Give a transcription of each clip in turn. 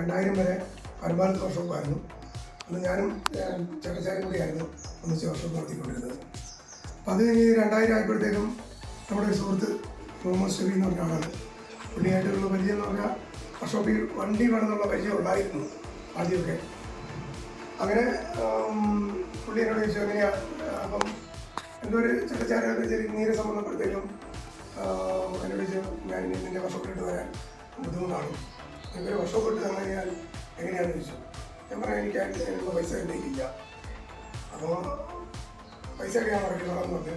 രണ്ടായിരം വരെ പരമാവധി വർഷമായിരുന്നു അന്ന് ഞാനും ചട്ടച്ചാരും കൂടിയായിരുന്നു ഒന്നിച്ച് വർഷം നടത്തിക്കൊണ്ടിരുന്നത്. അപ്പം അത് കഴിഞ്ഞ് രണ്ടായിരം ആയപ്പോഴത്തേക്കും നമ്മുടെ ഒരു സുഹൃത്ത് തോമസ് ഷെബി എന്ന് പറഞ്ഞ ആളാണ്. പുള്ളിയായിട്ടുള്ള പരിചയം എന്ന് പറഞ്ഞാൽ വർഷോപ്പിൽ വണ്ടി വേണമെന്നുള്ള പരിചയം ഉണ്ടായിരുന്നു ആദ്യമൊക്കെ. അങ്ങനെ പുള്ളി എന്നോട് ചോദിച്ചു എങ്ങനെയാണ് അപ്പം എന്റെ ഒരു ചട്ടച്ചാരൊക്കെ ചെറിയ നീരെ സംബന്ധപ്പെടുത്തേക്കും എന്നോട് ചോദിച്ചു ഞാൻ ഇനി എന്റെ വർഷോപ്പിലിട്ട് വരാൻ ബുദ്ധിമുട്ടാണ്. നിനക്കൊരു വർഷപ്പെട്ട് തന്നു കഴിഞ്ഞാൽ എങ്ങനെയാണെന്ന് ചോദിച്ചു. ഞാൻ പറയാം എനിക്ക് അതിന് ചെയ്യാനുള്ള പൈസ എന്റെ അപ്പോൾ പൈസ ഒക്കെ ഞാൻ മുടക്കിക്കോളാം പറഞ്ഞ്.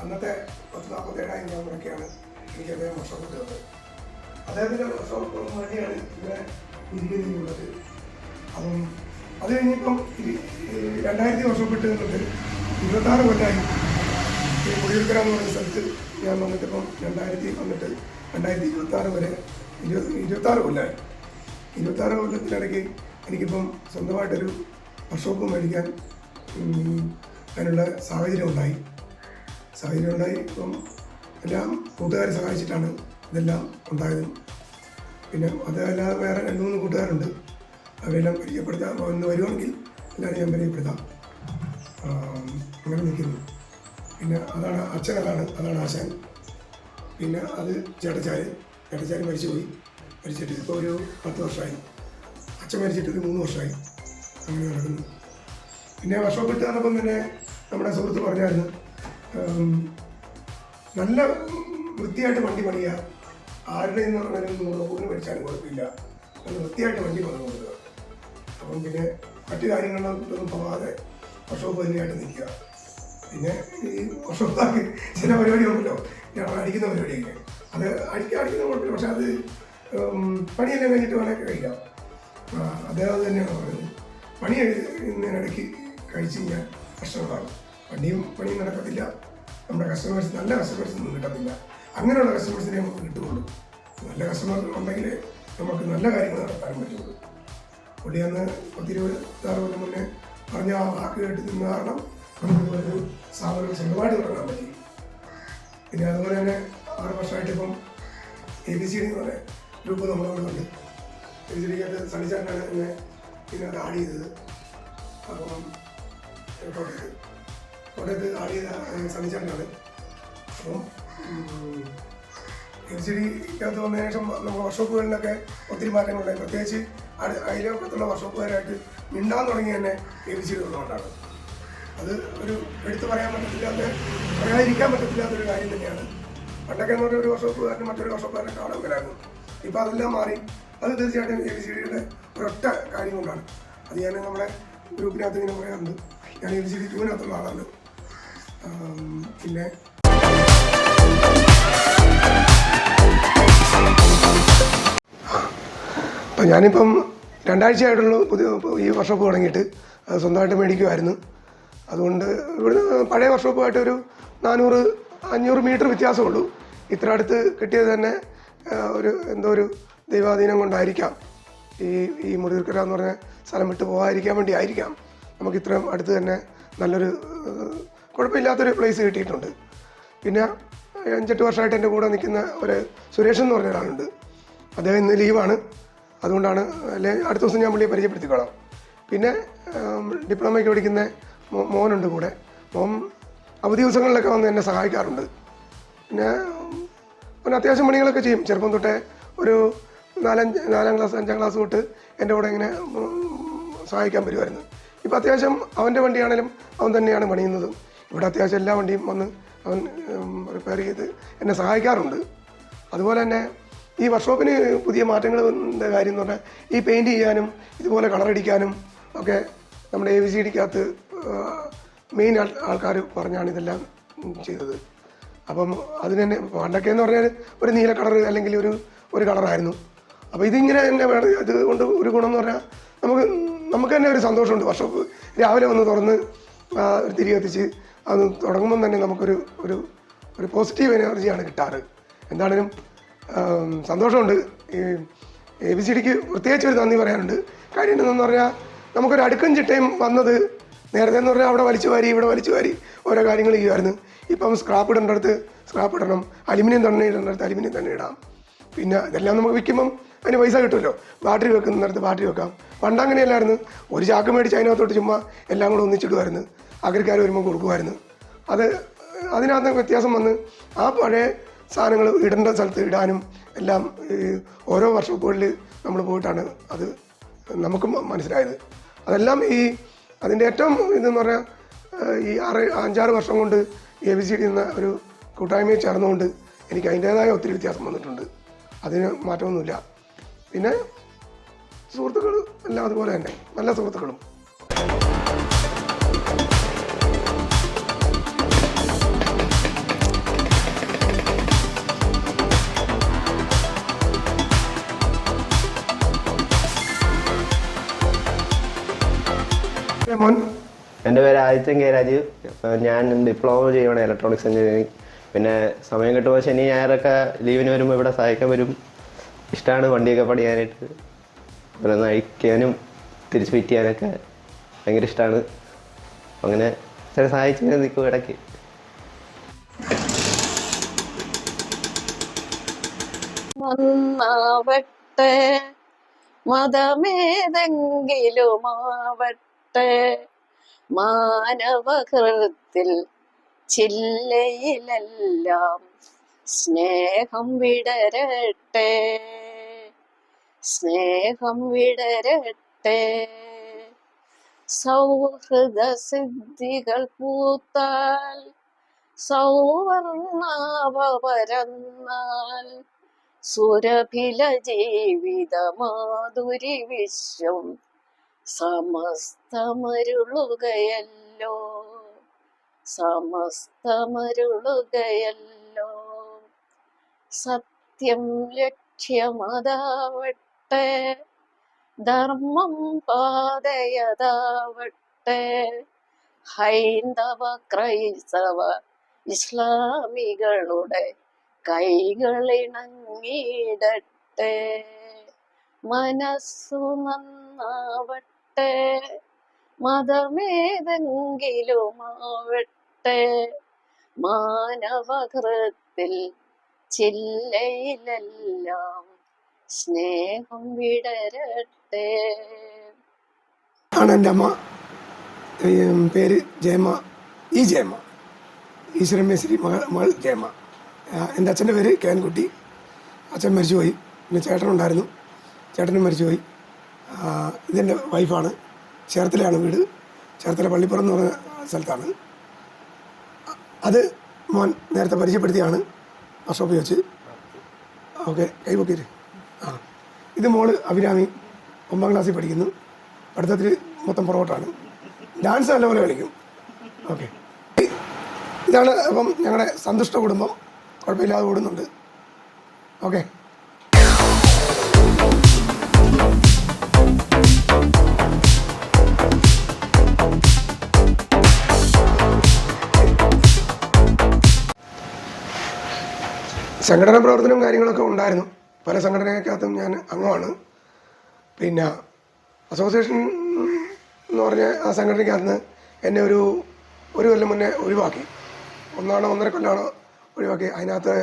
അന്നത്തെ പത്ത് നാൽപ്പത്തേഴായിരം രൂപ മുടക്കിയാണ് എനിക്ക് അദ്ദേഹം വർഷപ്പെട്ട് തന്നത്. അദ്ദേഹത്തിന്റെ വർഷം മുടക്കിയാണ് ഇവിടെ ഇരിക്കുന്നത്. അപ്പം അത് കഴിഞ്ഞിപ്പം രണ്ടായിരത്തി വർഷപ്പെട്ട് തന്നിട്ട് ഇരുപത്താറ് കൊല്ലമായി കുടിയൂർക്കര എന്ന് പറയുന്ന സ്ഥലത്ത് ഞാൻ വന്നിട്ടിപ്പം രണ്ടായിരത്തി വന്നിട്ട് രണ്ടായിരത്തി ഇരുപത്താറ് വരെ ഇരുപത് ഇരുപത്താറ് കൊല്ലമായി ഇരുപത്താറ് കൊല്ലത്തിനിടയ്ക്ക് എനിക്കിപ്പം സ്വന്തമായിട്ടൊരു വർക്ക്ഷോപ്പ് മേടിക്കാൻ അതിനുള്ള സാഹചര്യം ഉണ്ടായി. സാഹചര്യം ഉണ്ടായി ഇപ്പം എല്ലാം കൂട്ടുകാരെ സഹായിച്ചിട്ടാണ് ഇതെല്ലാം ഉണ്ടായത്. പിന്നെ അതല്ലാതെ വേറെ രണ്ട് മൂന്ന് കൂട്ടുകാരുണ്ട്. അവരെല്ലാം പരിചയപ്പെടുത്താം ഒന്ന് വരുവാണെങ്കിൽ എല്ലാവരും ഞാൻ പരിചയപ്പെടുത്താം. അങ്ങനെ നിൽക്കുന്നു. പിന്നെ അതാണ് അച്ഛൻ അതാണ് അതാണ് ആശാൻ. പിന്നെ അത് ചേട്ടച്ചാര് ചേട്ടച്ചാര് മരിച്ചുപോയി മരിച്ചിട്ട് ഇപ്പോൾ ഒരു പത്ത് വർഷമായി. അച്ഛൻ മരിച്ചിട്ട് ഒരു മൂന്ന് വർഷമായി. അങ്ങനെ നടക്കുന്നു. പിന്നെ വർഷോപ്പിട്ട് ഇട്ട് തന്നപ്പം തന്നെ നമ്മുടെ സുഹൃത്ത് പറഞ്ഞായിരുന്നു നല്ല വൃത്തിയായിട്ട് വണ്ടി പണിയുക. ആരുടെ നിന്ന് പറഞ്ഞാലും നൂറ് കൂടി മേടിച്ചാലും കുഴപ്പമില്ല. നല്ല വൃത്തിയായിട്ട് വണ്ടി പറഞ്ഞു കൊടുക്കുക. അപ്പം പിന്നെ മറ്റു കാര്യങ്ങളിലൊന്നും പോകാതെ വർഷോപ്പ് തന്നെയായിട്ട് നിൽക്കുക. പിന്നെ ഈ വർഷോപ്പാക്കി ചില പരിപാടികളുണ്ടല്ലോ. ഞങ്ങൾ അടിക്കുന്ന പരിപാടിയൊക്കെ. അത് അടിക്കാൻ അടിക്കുന്ന കുഴപ്പമില്ല. പക്ഷെ അത് പണിയെല്ലാം കഴിഞ്ഞിട്ട് വേണമൊക്കെ കഴിക്കാം. അദ്ദേഹം തന്നെയാണ് പറഞ്ഞത്. പണി എഴുതിടയ്ക്ക് കഴിച്ച് കഴിഞ്ഞാൽ കഷ്ടങ്ങളാണ് പണിയും പണിയും നടക്കത്തില്ല. നമ്മുടെ കസ്റ്റമേഴ്സ് നല്ല കസ്റ്റമേഴ്സ് ഒന്നും കിട്ടത്തില്ല. അങ്ങനെയുള്ള കസ്റ്റമേഴ്സിനെ നമുക്ക് കിട്ടുകയുള്ളൂ. നല്ല കസ്റ്റമേഴ്സ് ഉണ്ടെങ്കിൽ നമുക്ക് നല്ല കാര്യങ്ങൾ നടത്താൻ പറ്റുള്ളൂ പുള്ളി അന്ന് പത്തിരുപത്താറ് കൊല്ലം മുന്നേ പറഞ്ഞ ആ വാക്ക് കേട്ട് നിന്ന് കാരണം നമുക്ക് ഒരു സ്ഥാപനം സ്വന്തമായിട്ട് തുടങ്ങാൻ പറ്റി. പിന്നെ അതുപോലെ തന്നെ ആറ് വർഷമായിട്ട് ഇപ്പം എ ബി സി ഡി എന്ന് പറയുന്ന ഗ്രൂപ്പ് നമ്മളോട് ഉണ്ട്. എ ബി സി ഡിക്കകത്ത് സണിച്ചാണ്ടാണ് എന്നെ ഇതിനകത്ത് ആഡ് ചെയ്തത്. അപ്പം കോട്ടയത്ത് കോട്ടയത്ത് ആഡ് ചെയ്ത സണിച്ചാണ്ടാണ് അപ്പം ബി സി ഡിക്കകത്ത് വന്നതിന് ശേഷം നമ്മൾ വർഷോപ്പുകളിലൊക്കെ ഒത്തിരി മാറ്റങ്ങളുണ്ടായി. പ്രത്യേകിച്ച് അടു അയലോക്കത്തുള്ള വർഷോപ്പുകാരായിട്ട് മിണ്ടാൻ തുടങ്ങി തന്നെ എ ബി സി ഡി ഉള്ളതുകൊണ്ടാണ്. അത് ഒരു എടുത്തു പറയാൻ പറ്റത്തില്ലാത്ത പറയാതിരിക്കാൻ പറ്റത്തില്ലാത്തൊരു കാര്യം തന്നെയാണ്. പണ്ടൊക്കെ എന്ന് പറഞ്ഞാൽ ഒരു വർക്ക്ഷോപ്പുകാരന് മറ്റൊരു വർക്ക്ഷോപ്പുകാരനെ കാണാൻ വരായിരുന്നു ഇപ്പം അതെല്ലാം മാറി. അത് തീർച്ചയായിട്ടും എ ബി സി ഡിയുടെ ഒരൊറ്റ കാര്യം കൊണ്ടാണ്. അത് ഞാൻ നമ്മുടെ ഗ്രൂപ്പിനകത്ത് ഇങ്ങനെ പറയാറുണ്ട്. ഞാൻ എ ബി സി ഡി ടൂവിനകത്തുള്ള ആളാണ്. പിന്നെ അപ്പം ഞാനിപ്പം രണ്ടാഴ്ചയായിട്ടുള്ളൂ പുതിയ ഈ വർക്ക്ഷോപ്പ് തുടങ്ങിയിട്ട്. സ്വന്തമായിട്ട് മേടിക്കുമായിരുന്നു അതുകൊണ്ട് ഇവിടുന്ന് പഴയ വർക്ക്ഷോപ്പുമായിട്ട് ഒരു നാനൂറ് അഞ്ഞൂറ് മീറ്റർ വ്യത്യാസമുള്ളൂ. ഇത്ര അടുത്ത് കിട്ടിയത് തന്നെ ഒരു എന്തോ ഒരു ദൈവാധീനം കൊണ്ടായിരിക്കാം. ഈ ഈ മുടിയൂർക്കര എന്ന് പറഞ്ഞ സ്ഥലം വിട്ട് പോകാതിരിക്കാൻ വേണ്ടി ആയിരിക്കാം. നമുക്ക് ഇത്രയും അടുത്ത് തന്നെ നല്ലൊരു കുഴപ്പമില്ലാത്തൊരു പ്ലേസ് കിട്ടിയിട്ടുണ്ട്. പിന്നെ അഞ്ചെട്ട് വർഷമായിട്ട് എന്റെ കൂടെ നിൽക്കുന്ന ഒരു സുരേഷ് എന്ന് പറഞ്ഞ ഒരാളുണ്ട്. അദ്ദേഹം ഇന്ന് ലീവാണ്. അതുകൊണ്ടാണ് അല്ലെങ്കിൽ അടുത്ത ദിവസം ഞാൻ പുള്ളിയെ പരിചയപ്പെടുത്തിക്കോളാം. പിന്നെ ഡിപ്ലോമയ്ക്ക് പഠിക്കുന്ന മോനുണ്ട് കൂടെ. മോൻ അവധി ദിവസങ്ങളിലൊക്കെ വന്ന് എന്നെ സഹായിക്കാറുണ്ട്. പിന്നെ പിന്നെ അത്യാവശ്യം പണികളൊക്കെ ചെയ്യും. ചെറുപ്പം തൊട്ടേ ഒരു നാലഞ്ച് നാലാം ക്ലാസ് അഞ്ചാം ക്ലാസ് തൊട്ട് എന്റെ കൂടെ ഇങ്ങനെ സഹായിക്കാൻ വരുമായിരുന്നു ഇപ്പോൾ അത്യാവശ്യം അവന്റെ വണ്ടിയാണേലും അവൻ തന്നെയാണ് പണിയുന്നത്. ഇവിടെ അത്യാവശ്യം എല്ലാ വണ്ടിയും വന്ന് അവൻ റിപ്പയർ ചെയ്ത് എന്നെ സഹായിക്കാറുണ്ട്. അതുപോലെ തന്നെ ഈ വർക്ക്ഷോപ്പിന് പുതിയ മാറ്റങ്ങൾ മാറ്റങ്ങളുടെ കാര്യം എന്ന് പറഞ്ഞാൽ ഈ പെയിന്റ് ചെയ്യാനും ഇതുപോലെ കളറടിക്കാനും ഒക്കെ നമ്മുടെ എ വി സി ഡിക്കകത്ത് മെയിൻ ആൾക്കാർ പറഞ്ഞാണ് ഇതെല്ലാം ചെയ്തത്. അപ്പം അതിന് തന്നെ പണ്ടൊക്കെ എന്ന് പറഞ്ഞാൽ ഒരു നീല കളർ അല്ലെങ്കിൽ ഒരു ഒരു കളറായിരുന്നു. അപ്പോൾ ഇതിങ്ങനെ തന്നെ വേണം. ഇത് കൊണ്ട് ഒരു ഗുണം എന്ന് പറഞ്ഞാൽ നമുക്ക് നമുക്ക് തന്നെ ഒരു സന്തോഷമുണ്ട്. വർഷോപ്പ് രാവിലെ വന്ന് തുറന്ന് ഒരു തിരി കത്തിച്ച് അത് തുടങ്ങുമ്പം തന്നെ നമുക്കൊരു ഒരു ഒരു പോസിറ്റീവ് എനർജിയാണ് കിട്ടാറ്. എന്താണേലും സന്തോഷമുണ്ട്. ഈ എ ബി സി ഡിക്ക് പ്രത്യേകിച്ച് ഒരു നന്ദി പറയാനുണ്ട്. കാര്യം എന്താണെന്ന് പറഞ്ഞാൽ നമുക്കൊരു അടുക്കും ചിട്ടയും വന്നത് നേരത്തെ എന്ന് പറഞ്ഞാൽ അവിടെ വലിച്ചു വാരി ഇവിടെ വലിച്ചു വാരി ഓരോ കാര്യങ്ങൾ ചെയ്യുമായിരുന്നു ഇപ്പം സ്ക്രാപ്പ് ഇടേണ്ടടുത്ത് സ്ക്രാപ്പ് ഇടണം. അലുമിനിയം തന്നെ ഇടേണ്ടടുത്ത് അലുമിനിയം തന്നെ ഇടാം. പിന്നെ ഇതെല്ലാം നമുക്ക് വിൽക്കുമ്പം അതിന് പൈസ കിട്ടുമല്ലോ. ബാറ്ററി വെക്കുന്നിടത്ത് ബാറ്ററി വെക്കാം. പണ്ട് അങ്ങനെയല്ലായിരുന്നു. ഒരു ചാക്ക് മേടിച്ച് അതിനകത്തോട്ട് ചുമ്മാ എല്ലാം കൂടെ ഒന്നിച്ചിടുമായിരുന്നു അഗ്രക്കാർ വരുമ്പോൾ കൊടുക്കുമായിരുന്നു അത് അതിനകത്ത് വ്യത്യാസം വന്ന് ആ പഴയ സാധനങ്ങൾ ഇടേണ്ട സ്ഥലത്ത് ഇടാനും എല്ലാം ഓരോ വർഷപ്പുകളിൽ നമ്മൾ പോയിട്ടാണ് അത് നമുക്കും മനസ്സിലായത്. അതെല്ലാം ഈ അതിന്റെ ഏറ്റവും ഇതെന്ന് പറഞ്ഞാൽ ഈ ആറ് അഞ്ചാറ് വർഷം കൊണ്ട് എ ബി സി ഡി എന്ന ഒരു കൂട്ടായ്മയിൽ ചേർന്നുകൊണ്ട് എനിക്ക് അതിന്റേതായ ഒത്തിരി വ്യത്യാസം വന്നിട്ടുണ്ട്. അതിന് മാറ്റമൊന്നുമില്ല. പിന്നെ സുഹൃത്തുക്കൾ എല്ലാം അതുപോലെ തന്നെ. നല്ല സുഹൃത്തുക്കളും. എന്റെ പേര് ആദിത്യൻ കെ രാജീവ്. ഞാൻ ഡിപ്ലോമ ചെയ്യണം ഇലക്ട്രോണിക്സ് എഞ്ചിനീയറിംഗ് പിന്നെ സമയം കിട്ടുമ്പോൾ ശനി ഞായറൊക്കെ ലീവിന് വരുമ്പോൾ ഇവിടെ സഹായിക്കാൻ വരും. ഇഷ്ടമാണ് വണ്ടിയൊക്കെ പണിയാനായിട്ട്. ഇവിടെ നയിക്കാനും തിരിച്ച് ഫിറ്റ് ചെയ്യാനൊക്കെ ഭയങ്കര ഇഷ്ടമാണ്. അങ്ങനെ ചില സഹായിച്ചു നിൽക്കും ഇടയ്ക്ക്. മതമേതെങ്കിലും മതമേതെങ്കിലുമാവട്ടെ മാനവഹൃത്തിൽ ചില്ലയിലെല്ലാം സ്നേഹം വിടരട്ടെ. സ്നേഹം വിടരട്ടെ. സൗഹൃദ സിദ്ധികൾ പൂത്താൽ സൗവർണാവ പരന്നാൽ സുരഭില ജീവിതമാധുരി വിശ്വം സമസ്തമരുളുകയല്ലോ. സമസ്തമരുളുകയല്ലോ. സത്യം ലക്ഷ്യമതാവട്ടെ. ധർമ്മം പാതയതാവട്ടെ. ഹൈന്ദവ ക്രൈസ്തവ ഇസ്ലാമികളുടെ കൈകളിണങ്ങിടട്ടെ മനസ്സു നന്നാവട്ടെ. മതമേതെങ്കിലുമാവട്ടെ മാനവകൃത്തിൽ ചില്ലയിലെല്ലാം സ്നേഹം വിടരട്ടെ. ആണ് എന്റെ അമ്മ. പേര് ജയമ്മ. ഈ ജയമ്മ. ഈശ്വരൻ മേശ്വരി മകൾ മകൾ ജയമ്മ. ആ, എന്റെ അച്ഛന്റെ പേര് കേൻകുട്ടി. അച്ഛൻ മരിച്ചുപോയി. പിന്നെ ചേട്ടനുണ്ടായിരുന്നു. ചേട്ടനും മരിച്ചുപോയി. ഇതെന്റെ വൈഫാണ്. ചേർത്തലയാണ് വീട്. ചേർത്തല പള്ളിപ്പുറം എന്ന് പറഞ്ഞ സ്ഥലത്താണ്. അത് മോൻ നേരത്തെ പരിചയപ്പെടുത്തിയാണ്. വർഷോപ്പിൽ വെച്ച്. ഓക്കെ കൈപൊക്കിയിട്ട് ആ. ഇത് മോൾ അഭിരാമി ഒമ്പതാം ക്ലാസ്സിൽ പഠിക്കുന്നു. പഠിത്തത്തിൽ മൊത്തം പുറകോട്ടാണ്. ഡാൻസ് നല്ലപോലെ കളിക്കും. ഓക്കെ. ഇതാണ് അപ്പം ഞങ്ങളുടെ സന്തുഷ്ട കുടുംബം. കുഴപ്പമില്ലാതെ ഓടുന്നുണ്ട്. ഓക്കെ. സംഘടനാ പ്രവർത്തനവും കാര്യങ്ങളൊക്കെ ഉണ്ടായിരുന്നു. പല സംഘടനയ്ക്കകത്തും ഞാൻ അംഗമാണ്. പിന്നെ അസോസിയേഷൻ എന്ന് പറഞ്ഞ ആ സംഘടനയ്ക്കകത്ത് എന്നെ ഒരു ഒരു കൊല്ലം മുന്നേ ഒഴിവാക്കി. ഒന്നാണോ ഒന്നര കൊല്ലമാണോ ഒഴിവാക്കി. അതിനകത്ത്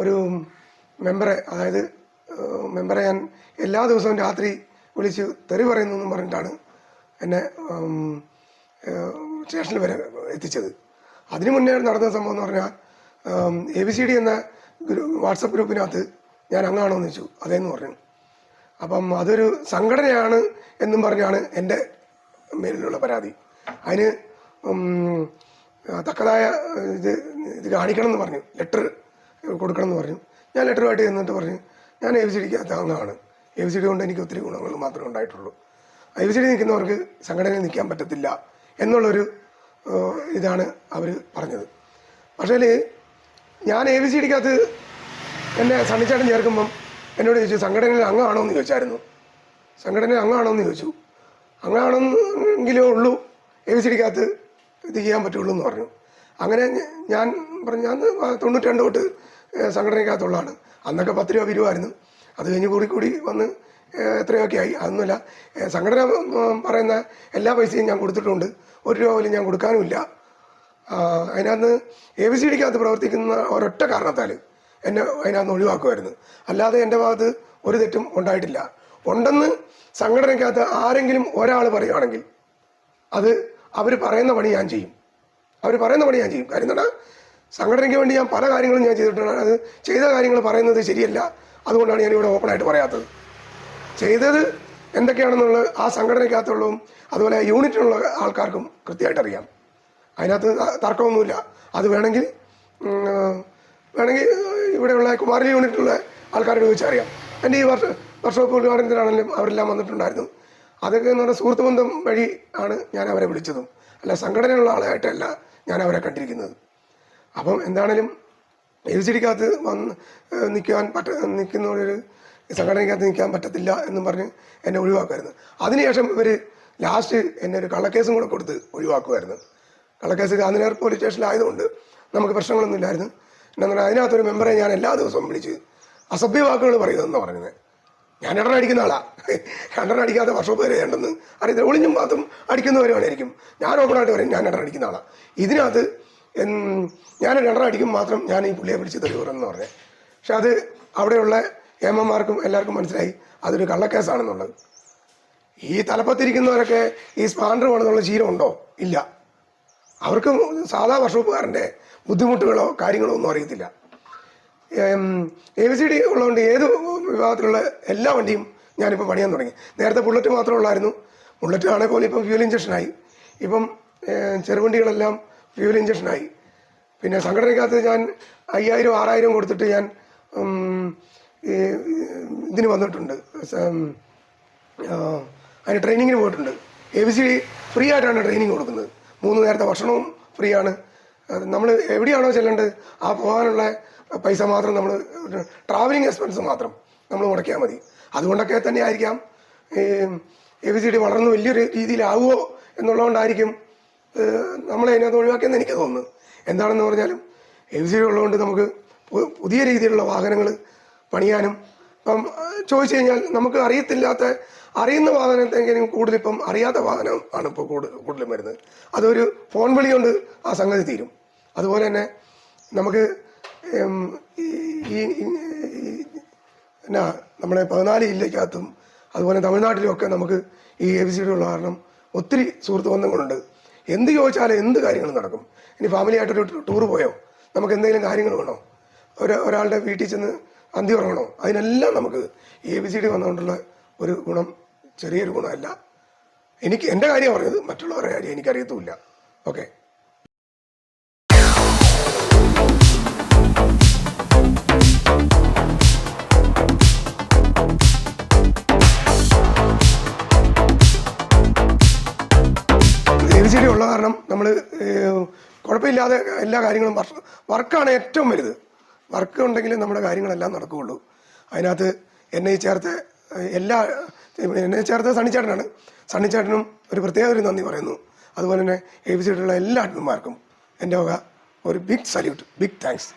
ഒരു മെമ്പറെ അതായത് മെമ്പറെ ഞാൻ എല്ലാ ദിവസവും രാത്രി വിളിച്ച് തെറി പറയുന്നു എന്നും പറഞ്ഞിട്ടാണ് എന്നെ സ്റ്റേഷനിൽ വരെ എത്തിച്ചത്. അതിനു മുന്നേ നടന്ന സംഭവം എന്ന് പറഞ്ഞാൽ എ ബി സി ഡി എന്ന വാട്സപ്പ് ഗ്രൂപ്പിനകത്ത് ഞാൻ അങ്ങാണോ എന്ന് ചോദിച്ചു. അതേന്ന് പറഞ്ഞു. അപ്പം അതൊരു സംഘടനയാണ് എന്നും പറഞ്ഞാണ് എന്റെ മേലിലുള്ള പരാതി. അതിന് തക്കതായ ഇത് ഇത് കാണിക്കണം എന്ന് പറഞ്ഞു. ലെറ്റർ കൊടുക്കണം എന്ന് പറഞ്ഞു. ഞാൻ ലെറ്ററുമായിട്ട് ചെന്നിട്ട് പറഞ്ഞു ഞാൻ എ ബി സി ഡിക്ക് അംഗമാണ് എ ബി സി ഡി കൊണ്ട് എനിക്ക് ഒത്തിരി ഗുണങ്ങൾ മാത്രമേ ഉണ്ടായിട്ടുള്ളൂ. ഐ ബി സി ഡി നിൽക്കുന്നവർക്ക് സംഘടനയിൽ നിൽക്കാൻ പറ്റത്തില്ല എന്നുള്ളൊരു ഇതാണ് അവർ പറഞ്ഞത്. പക്ഷേ ഞാൻ എ ബി സി ഡിക്കകത്ത് എന്നെ സണ്ണിച്ചാട്ടം ചേർക്കുമ്പം എന്നോട് ചോദിച്ചു സംഘടനയിൽ അംഗമാണോ എന്ന് ചോദിച്ചായിരുന്നു. സംഘടനയിൽ അംഗമാണോ എന്ന് ചോദിച്ചു. അങ്ങാണെന്നെങ്കിലേ ഉള്ളൂ. എ ബി സി ഡിക്കകത്ത് ഇത് ചെയ്യാൻ പറ്റുള്ളൂ എന്ന് പറഞ്ഞു. അങ്ങനെ ഞാൻ പറഞ്ഞു ഞാൻ തൊണ്ണൂറ്റി രണ്ട് തൊട്ട് സംഘടനയ്ക്കകത്തുള്ളതാണ് അന്നൊക്കെ പത്ത് രൂപ വരുമായിരുന്നു അത് കഴിഞ്ഞ് കൂടി കൂടി വന്ന് എത്രയൊക്കെ ആയി. അതൊന്നുമില്ല സംഘടന പറയുന്ന എല്ലാ പൈസയും ഞാൻ കൊടുത്തിട്ടുണ്ട്. ഒരു രൂപ പോലും ഞാൻ കൊടുക്കാനുമില്ല. അതിനകത്ത് എ ബി സി ഡിക്കകത്ത് പ്രവർത്തിക്കുന്ന ഒരൊറ്റ കാരണത്താൽ എന്നെ അതിനകത്ത് ഒഴിവാക്കുമായിരുന്നു. അല്ലാതെ എന്റെ ഭാഗത്ത് ഒരു തെറ്റും ഉണ്ടായിട്ടില്ല. ഉണ്ടെന്ന് സംഘടനയ്ക്കകത്ത് ആരെങ്കിലും ഒരാൾ പറയുകയാണെങ്കിൽ അത് അവർ പറയുന്ന പണി ഞാൻ ചെയ്യും. അവർ പറയുന്ന പണി ഞാൻ ചെയ്യും. കാര്യം എന്താ? സംഘടനയ്ക്ക് വേണ്ടി ഞാൻ പല കാര്യങ്ങളും ഞാൻ ചെയ്തിട്ടുണ്ട്. അത് ചെയ്ത കാര്യങ്ങൾ പറയുന്നത് ശരിയല്ല. അതുകൊണ്ടാണ് ഞാൻ ഇവിടെ ഓപ്പണായിട്ട് പറയാത്തത്. ചെയ്തത് എന്തൊക്കെയാണെന്നുള്ളത് ആ സംഘടനയ്ക്കകത്തുള്ളതും അതുപോലെ യൂണിറ്റിലുള്ള ആൾക്കാർക്കും കൃത്യമായിട്ട് അറിയാം. അതിനകത്ത് തർക്കമൊന്നുമില്ല. അത് വേണമെങ്കിൽ വേണമെങ്കിൽ ഇവിടെയുള്ള കുമാരി യൂണിറ്റിലുള്ള ആൾക്കാരോട് ചോദിച്ചാൽ അറിയാം. എന്റെ ഈ വർഷ വർഷോപ്പ് ഉദ്ഘാടനത്തിനാണെങ്കിലും അവരെല്ലാം വന്നിട്ടുണ്ടായിരുന്നു. അതൊക്കെ എന്ന് പറഞ്ഞാൽ സുഹൃത്ത് ബന്ധം വഴി ആണ് ഞാൻ അവരെ വിളിച്ചതും. അല്ല സംഘടനയുള്ള ആളായിട്ടല്ല ഞാൻ അവരെ കണ്ടിരിക്കുന്നത്. അപ്പം എന്താണേലും എൽ വന്ന് നിൽക്കാൻ പറ്റ നിൽക്കുന്ന ഒരു സംഘടനയ്ക്കകത്ത് നിൽക്കാൻ പറ്റത്തില്ല എന്നും പറഞ്ഞ് എന്നെ ഒഴിവാക്കുമായിരുന്നു. അതിനുശേഷം ഇവർ ലാസ്റ്റ് എന്നെ ഒരു കള്ളക്കേസും കൂടെ കൊടുത്ത് ഒഴിവാക്കുമായിരുന്നു. കള്ളക്കേസ് ഗാന്ധിനഗർ പോലീസ് സ്റ്റേഷനിലായതുകൊണ്ട് നമുക്ക് പ്രശ്നങ്ങളൊന്നും ഇല്ലായിരുന്നു എന്നാൽ അതിനകത്തൊരു മെമ്പറെ ഞാൻ എല്ലാ ദിവസവും വിളിച്ച് അസഭ്യ വാക്കുകൾ പറയുന്നതെന്ന് പറഞ്ഞത് ഞാൻ എണ്ണ അടിക്കുന്ന ആളാണ് രണ്ടെണ്ണം അടിക്കാത്ത വർഷം പേര് ഉണ്ടെന്ന് അറിയത്തില്ല. ഒളിഞ്ഞും പാത്തും അടിക്കുന്നവരുമായിരിക്കും. ഞാൻ ഓപ്പണായിട്ട് പറയും ഞാൻ എണ്ണ അടിക്കുന്ന ആളാണ് ഇതിനകത്ത് ഞാൻ രണ്ടെണ്ണം അടിക്കും മാത്രം ഞാൻ ഈ പുള്ളിയെ പിടിച്ച് തെളിവറെന്ന് പറഞ്ഞത് പക്ഷെ അത് അവിടെയുള്ള എം എമാർക്കും എല്ലാവർക്കും മനസ്സിലായി. അതൊരു കള്ളക്കേസാണെന്നുള്ളത്. ഈ തലപ്പത്തിരിക്കുന്നവരൊക്കെ ഈ സ്പാൻഡർ വേണമെന്നുള്ള ശീലമുണ്ടോ? ഇല്ല. അവർക്ക് സാധാ വർഷോപ്പുകാരന്റെ ബുദ്ധിമുട്ടുകളോ കാര്യങ്ങളോ ഒന്നും അറിയത്തില്ല. എ സി ഡി ഉള്ളതുകൊണ്ട് ഏത് വിഭാഗത്തിലുള്ള എല്ലാ വണ്ടിയും ഞാനിപ്പോൾ പണിയാൻ തുടങ്ങി. നേരത്തെ ബുള്ളറ്റ് മാത്രമേ ഉള്ളായിരുന്നു. ബുള്ളറ്റ് ആണെങ്കിൽ പോലും ഇപ്പം ഫ്യൂൽ ഇഞ്ചക്ഷനായി ഇപ്പം ചെറുവണ്ടികളെല്ലാം ഫ്യൂൽ ഇഞ്ചക്ഷനായി പിന്നെ സംഘടനയ്ക്കകത്ത് ഞാൻ അയ്യായിരം ആറായിരം കൊടുത്തിട്ട് ഞാൻ ഇതിന് വന്നിട്ടുണ്ട്. അതിന് ട്രെയിനിങ്ങിന് പോയിട്ടുണ്ട്. എ ബി സി ഫ്രീ ആയിട്ടാണ് ട്രെയിനിങ് കൊടുക്കുന്നത്. മൂന്ന് നേരത്തെ ഭക്ഷണവും ഫ്രീ ആണ് നമ്മൾ എവിടെയാണോ ചെല്ലേണ്ടത് ആ പോകാനുള്ള പൈസ മാത്രം നമ്മൾ ട്രാവലിംഗ് എക്സ്പെൻസ് മാത്രം നമ്മൾ മുടക്കിയാൽ മതി. അതുകൊണ്ടൊക്കെ തന്നെ ആയിരിക്കാം എ ബി സി ഡി വളർന്ന് വലിയൊരു രീതിയിലാവുമോ എന്നുള്ളതുകൊണ്ടായിരിക്കും നമ്മളെ അതിനകത്ത് ഒഴിവാക്കിയെന്ന് എനിക്ക് തോന്നുന്നു എന്താണെന്ന് പറഞ്ഞാലും എ ബി സി ഡി ഉള്ളതുകൊണ്ട് നമുക്ക് പുതിയ രീതിയിലുള്ള വാഹനങ്ങൾ പണിയാനും ഇപ്പം ചോദിച്ചു കഴിഞ്ഞാൽ നമുക്ക് അറിയത്തില്ലാത്ത അറിയുന്ന വാഹനത്തെങ്കിലും കൂടുതൽ ഇപ്പം അറിയാത്ത വാഹനം ആണ് ഇപ്പോൾ കൂടുതൽ കൂടുതലും വരുന്നത്. അതൊരു ഫോൺ വിളി കൊണ്ട് ആ സംഗതി തീരും. അതുപോലെ തന്നെ നമുക്ക് ഈ എന്നാ നമ്മുടെ പതിനാല് ജില്ലയ്ക്കകത്തും അതുപോലെ തമിഴ്നാട്ടിലുമൊക്കെ നമുക്ക് ഈ എ ബി സി ഉള്ള കാരണം ഒത്തിരി സുഹൃത്ത് ബന്ധങ്ങളുണ്ട്. എന്ത് ചോദിച്ചാലും എന്ത് കാര്യങ്ങൾ നടക്കും. ഇനി ഫാമിലിയായിട്ടൊരു ടൂർ പോയോ? നമുക്ക് എന്തെങ്കിലും കാര്യങ്ങൾ വേണോ? ഒരു ഒരാളുടെ വീട്ടിൽ ചെന്ന് അന്തി ഉറങ്ങണോ? അതിനെല്ലാം നമുക്ക് എ ബി സി ഡി വന്നുകൊണ്ടുള്ള ഒരു ഗുണം ചെറിയൊരു ഗുണമല്ല. എനിക്ക് എന്റെ കാര്യം പറഞ്ഞത് മറ്റുള്ളവരുടെ കാര്യം എനിക്കറിയത്തുമില്ല. ഓക്കെ ഉള്ള കാരണം നമ്മൾ കുഴപ്പമില്ലാതെ എല്ലാ കാര്യങ്ങളും വർക്ക് വർക്കാണ് ഏറ്റവും വലുത്. വർക്ക് ഉണ്ടെങ്കിൽ നമ്മുടെ കാര്യങ്ങളെല്ലാം നടക്കുകയുള്ളൂ. അതിനകത്ത് എന്നെ ചേർത്ത് എല്ലാ എന്നെ ചേർത്ത് സണ്ണിച്ചേട്ടനാണ്. സണ്ണിച്ചേട്ടനും ഒരു പ്രത്യേക ഒരു നന്ദി പറയുന്നു. അതുപോലെ തന്നെ എ ബി സി ഡിയുള്ള എല്ലാ അഡ്മിന്മാർക്കും എന്റെ വക ഒരു ബിഗ് സല്യൂട്ട് ബിഗ് താങ്ക്സ്